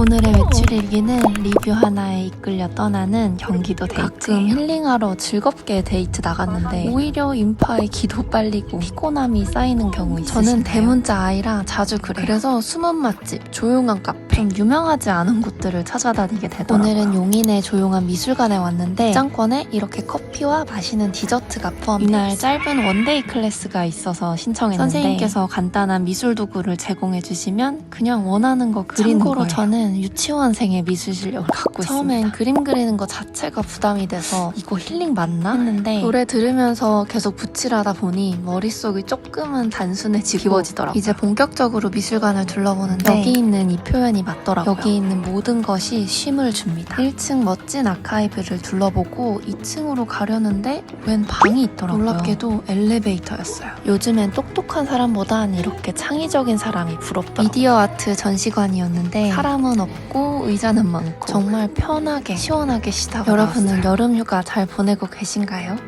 오늘의 외출 일기는 리뷰 하나에 이끌려 떠나는 경기도 데이트. 가끔 힐링하러 즐겁게 데이트 나갔는데 오히려 인파에 기도 빨리고 피곤함이 쌓이는 경우 있으신가요? 저는 대문자 아이라 자주 그래요. 그래서 숨은 맛집, 조용한 카페, 좀 유명하지 않은 곳들을 찾아다니게 되더라고요. 오늘은 용인의 조용한 미술관에 왔는데 입장권에 이렇게 커피와 마시는 디저트가 포함. 이날 짧은 원데이 클래스가 있어서 신청했는데 선생님께서 간단한 미술 도구를 제공해 주시면 그냥 원하는 거 그리는 참고로 거예요. 저는 유치원생의 미술 실력을 갖고 처음엔 있습니다. 그림 그리는 거 자체가 부담이 돼서 이거 힐링 맞나 했는데 노래 들으면서 계속 붙이라다 보니 머릿속이 조금은 단순해지고 귀워지더라고요. 이제 본격적으로 미술관을 둘러보는데 여기 있는 이 표현이 맞더라고요. 여기 있는 모든 것이 쉼을 줍니다. 1층 멋진 아카이브를 둘러보고 2층으로 가려는데 웬 방이 있더라고요. 놀랍게도 엘리베이터였어요. 요즘엔 똑똑한 사람보단 이렇게 창의적인 사람이 부럽다. 미디어 아트 전시관이었는데 사람은 없고 의자는 많고 정말 편하게 시원하게 쉬다 여러분은 여름 휴가 잘 보내고 계신가요?